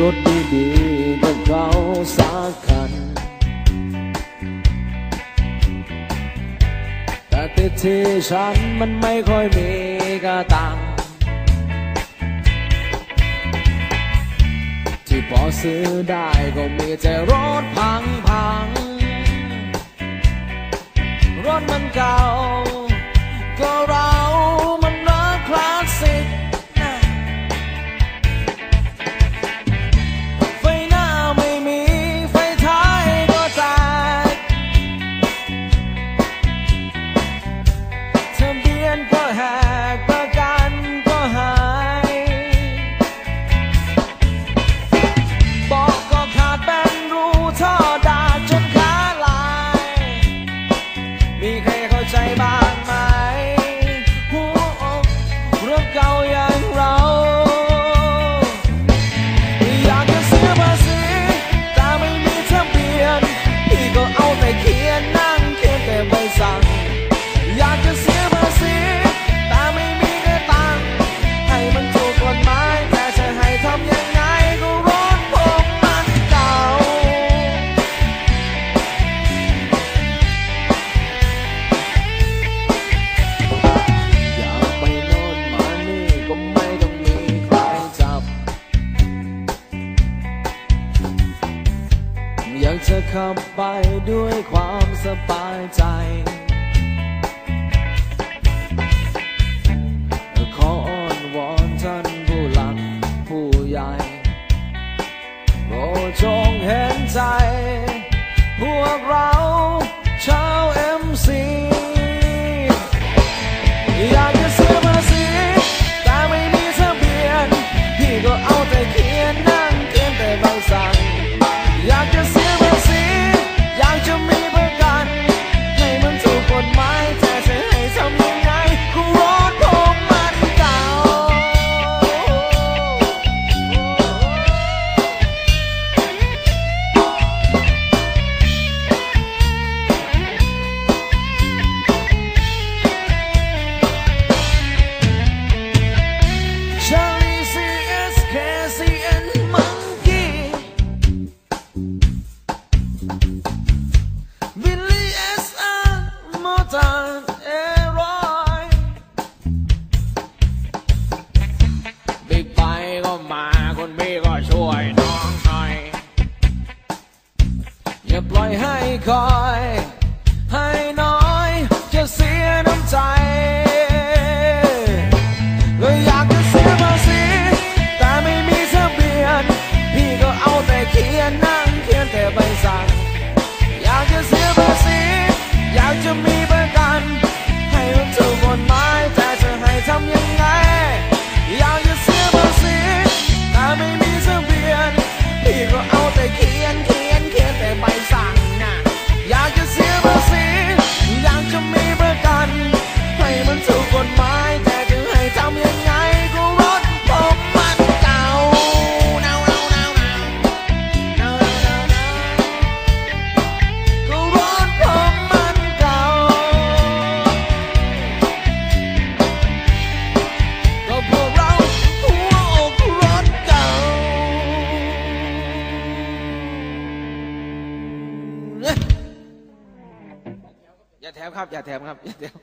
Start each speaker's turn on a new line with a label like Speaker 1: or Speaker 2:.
Speaker 1: รถดีๆกับเขาสักคัน แต่ติดที่ฉันมันไม่ค่อยมีกระตัง ที่พอซื้อได้ก็มีแต่รถพังๆ รถมันเก่า จะขับไปด้วยความสบายใจ บิ๊กไบก็มาคุณพี่ก็ช่วยน้องหน่ยอย่าปล่อยให้คอย แถมครับ อย่าแถมครับอย่าแถม